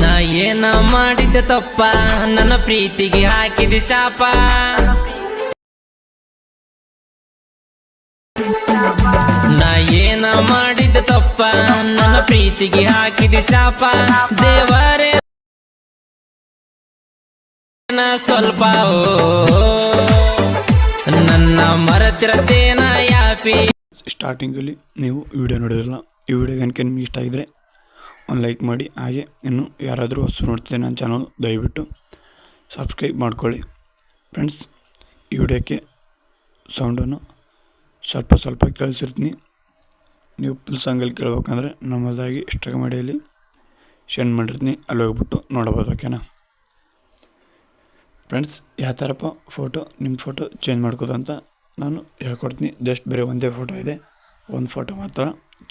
ನಾ ಏನ ಮಾಡಿದ್ದೆ ತಪ್ಪ? ನನ್ನ ಪ್ರೀತಿಗೆ ಹಾಕಿದ ಶಾಪ. ನಾ ಏನ ಮಾಡಿದ್ದೆ ತಪ್ಪ? ನನ್ನ ಪ್ರೀತಿಗೆ ಹಾಕಿದ ಶಾಪ. ದೇವರೇ ಸ್ವಲ್ಪ ನನ್ನ ಮರತಿರತೇನ ಯಾಪಿ? ಸ್ಟಾರ್ಟಿಂಗಲ್ಲಿ ನೀವು ವಿಡಿಯೋ ನೋಡಿದ್ರಲ್ಲ, ಈ ವಿಡಿಯೋ ಏನಕ್ಕೆ ನಿಮ್ಗೆ ಇಷ್ಟ ಆಗಿದ್ರೆ ಒಂದು ಲೈಕ್ ಮಾಡಿ, ಹಾಗೆ ಇನ್ನು ಯಾರಾದರೂ ಹೊಸ ನೋಡ್ತಿದ್ದೆ ನನ್ನ ಚಾನಲ್ ದಯವಿಟ್ಟು ಸಬ್ಸ್ಕ್ರೈಬ್ ಮಾಡ್ಕೊಳ್ಳಿ. ಫ್ರೆಂಡ್ಸ್, ಈ ವಿಡಿಯೋಕ್ಕೆ ಸೌಂಡನ್ನು ಸ್ವಲ್ಪ ಸ್ವಲ್ಪ ಕೇಳಿಸಿರ್ತೀನಿ. ನೀವು ಫುಲ್ ಸಾಂಗಲ್ಲಿ ಕೇಳ್ಬೇಕಂದ್ರೆ ನಮ್ಮದಾಗಿ ಇಷ್ಟ ಮಾಡಿಯಲ್ಲಿ ಸೆಂಡ್ ಮಾಡಿರ್ತೀನಿ. ಅಲ್ಲಿ ಹೋಗ್ಬಿಟ್ಟು ನೋಡ್ಬೋದು ಓಕೆನಾ ಫ್ರೆಂಡ್ಸ್, ಯಾವ ಥರಪ್ಪ ಫೋಟೋ, ನಿಮ್ಮ ಫೋಟೋ ಚೇಂಜ್ ಮಾಡ್ಕೋದಂತ ನಾನು ಹೇಳ್ಕೊಡ್ತೀನಿ. ಜಸ್ಟ್ ಬೇರೆ ಒಂದೇ ಫೋಟೋ ಇದೆ. ಒಂದು ಫೋಟೋ ಮಾತ್ರ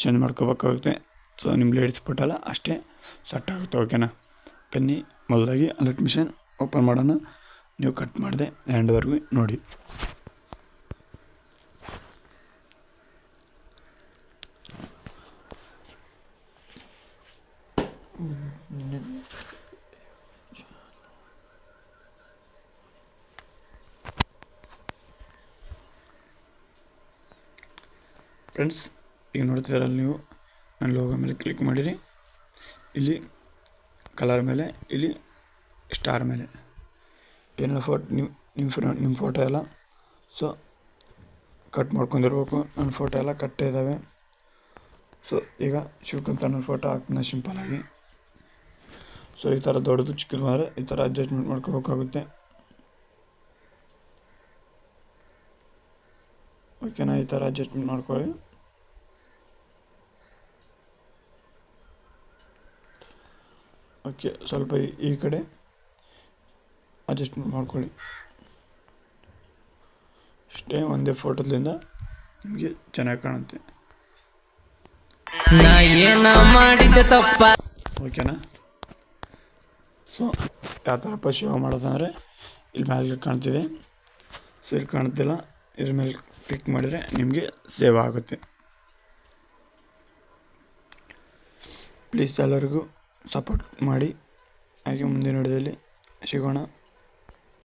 ಚೇಂಜ್ ಮಾಡ್ಕೋಬೇಕಾಗುತ್ತೆ. ಸೊ ನಿಮ್ಮ ಲೇಡೀಸ್ ಫೋಟೋ ಅಷ್ಟೇ ಸೆಟ್ ಆಗುತ್ತೆ ಓಕೆನಾ ಬನ್ನಿ, ಮೊದಲಾಗಿ ಅಲರ್ಟ್ ಮಿಷನ್ ಓಪನ್ ಮಾಡೋಣ. ನೀವು ಕಟ್ ಮಾಡಿದೆ ಎಂಡ್ವರೆಗೂ ನೋಡಿ. ಫ್ರೆಂಡ್ಸ್ ಈಗ ನೋಡ್ತಿದ್ದೀರಲ್ಲ ನೀವು? ನನ್ನ ಲೋಗೋ ಮೇಲೆ ಕ್ಲಿಕ್ ಮಾಡಿರಿ. ಇಲ್ಲಿ ಕಲರ್ ಮೇಲೆ, ಇಲ್ಲಿ ಸ್ಟಾರ್ ಮೇಲೆ. ಏನೆಲ್ಲ ಫೋಟೋ ನಿಮ್ಮ ನಿಮ್ಮ ನಿಮ್ಮ ಫೋಟೋ ಎಲ್ಲ. ಸೊ ಕಟ್ ಮಾಡ್ಕೊಂಡಿರ್ಬೇಕು. ನನ್ನ ಫೋಟೋ ಎಲ್ಲ ಕಟ್ಟೇ ಇದ್ದಾವೆ ಸೊ ಈಗ ಶಿವಕಂತ ನನ್ನ ಫೋಟೋ ಹಾಕ್ತೀನಿ ಸಿಂಪಲಾಗಿ ಸೊ ಈ ಥರ ದೊಡ್ಡದು ಚಿಕ್ಕದು ಮಾರೆ ಈ ಥರ ಅಡ್ಜಸ್ಟ್ಮೆಂಟ್ ಮಾಡ್ಕೋಬೇಕಾಗುತ್ತೆ. ಓಕೆನಾ ಈ ಥರ ಅಡ್ಜಸ್ಟ್ಮೆಂಟ್ ಮಾಡ್ಕೊಳ್ಳಿ. ಓಕೆ ಸ್ವಲ್ಪ ಈ- ಕಡೆ ಅಡ್ಜಸ್ಟ್ಮೆಂಟ್ ಮಾಡ್ಕೊಳ್ಳಿ. ಇಷ್ಟೇ ಒಂದೇ ಫೋಟೋದಿಂದ ನಿಮಗೆ ಚೆನ್ನಾಗಿ ಕಾಣುತ್ತೆ. ಓಕೆನಾ ಸೊ ಯಾವ ಥರಪ್ಪ ಸೇವ್ ಮಾಡೋದಂದರೆ ಇಲ್ಲಿ ಮೇಲೆ ಕಾಣ್ತಿದೆ. ಸೊ ಇಲ್ಲಿ ಕಾಣ್ತಿಲ್ಲ. ಇದ್ರ ಮೇಲೆ ಕ್ಲಿಕ್ ಮಾಡಿದರೆ ನಿಮಗೆ ಸೇವ್ ಆಗುತ್ತೆ. ಪ್ಲೀಸ್ ಎಲ್ಲರಿಗೂ ಸಪೋರ್ಟ್ ಮಾಡಿ ಹಾಗೆ ಮುಂದಿನ ವಿಡಿಯೋದಲ್ಲಿ ಸಿಗೋಣ.